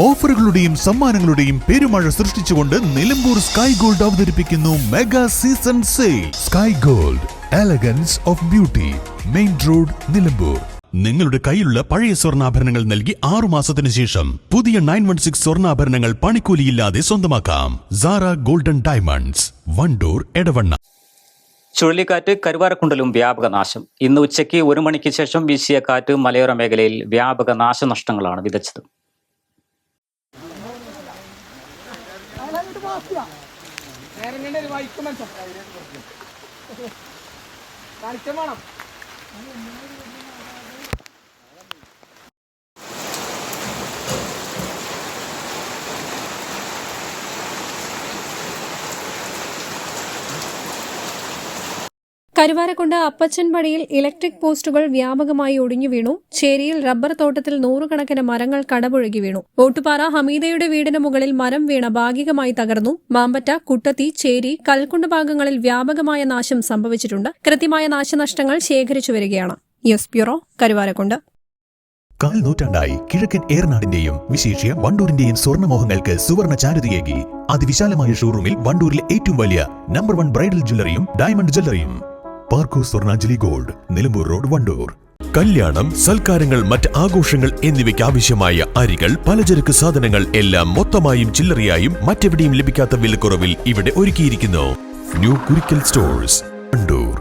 ഓഫറുകളുടെയും സമ്മാനങ്ങളുടെയും പെരുമഴ സൃഷ്ടിച്ചുകൊണ്ട് നിലമ്പൂർ സ്കൈ ഗോൾഡ് അവതരിപ്പിക്കുന്നു mega season sale. Sky Gold elegance of beauty main road Nilambur. നിങ്ങളുടെ കയ്യിലുള്ള പഴയ സ്വർണാഭരണങ്ങൾ നൽകി ആറു മാസത്തിന് ശേഷം പുതിയ നയൻ വൺ സിക്സ് സ്വർണാഭരണങ്ങൾ പണിക്കൂലിയില്ലാതെ സ്വന്തമാക്കാം. Sara golden diamonds Wandoor Edavanna. ചുഴലിക്കാറ്റ് കരുവാരക്കുണ്ടലും വ്യാപക നാശം. ഇന്ന് ഉച്ചയ്ക്ക് ഒരു മണിക്ക് ശേഷം വീശിയ കാറ്റ് മലയോര മേഖലയിൽ വ്യാപക നാശനഷ്ടങ്ങളാണ് വിതച്ചത്. നേരം ഒരു വൈക്കും മനസ്സം കളിക്കാൻ വേണം. കരുവാരക്കുണ്ട് അപ്പച്ചൻപടിയിൽ ഇലക്ട്രിക് പോസ്റ്റുകൾ വ്യാപകമായി ഒടിഞ്ഞു വീണു. ചേരിയിൽ റബ്ബർ തോട്ടത്തിൽ നൂറുകണക്കിന് മരങ്ങൾ കടപുഴകി വീണു. ഓട്ടുപാറ ഹമീദയുടെ വീടിന് മുകളിൽ മരം വീണ ഭാഗികമായി തകർന്നു. മാമ്പറ്റ കുട്ടത്തി ചേരി കൽക്കുണ്ട് ഭാഗങ്ങളിൽ വ്യാപകമായ നാശം സംഭവിച്ചിട്ടുണ്ട്. കൃത്യമായ നാശനഷ്ടങ്ങൾ ശേഖരിച്ചു വരികയാണ്. News bureau Karuvarakundu. കാൽ നൂറ്റാണ്ടായി കിഴക്കൻ ഏറനാടിന്റെയും വിശേഷ വണ്ടൂരിന്റെയും സ്വർണമോഹങ്ങൾക്ക് സുവർണ ചാരുതയേകി അതിവിശാലമായ ഷോറൂമിൽ വണ്ടൂരിലെ ഏറ്റവും വലിയ നമ്പർ വൺ ബ്രൈഡൽ ജ്വല്ലറിയും diamond ജ്വല്ലറിയും. Parco Swarnanjali gold Nilambur road Wandoor. കല്യാണം സൽക്കാരങ്ങൾ മറ്റ് ആഘോഷങ്ങൾ എന്നിവയ്ക്ക് ആവശ്യമായ അരികൾ പലചരക്ക് സാധനങ്ങൾ എല്ലാം മൊത്തമായും ചില്ലറയായും മറ്റെവിടെയും ലഭിക്കാത്ത വിലക്കുറവിൽ ഇവിടെ ഒരുക്കിയിരിക്കുന്നു. New Kurikkal stores Wandoor.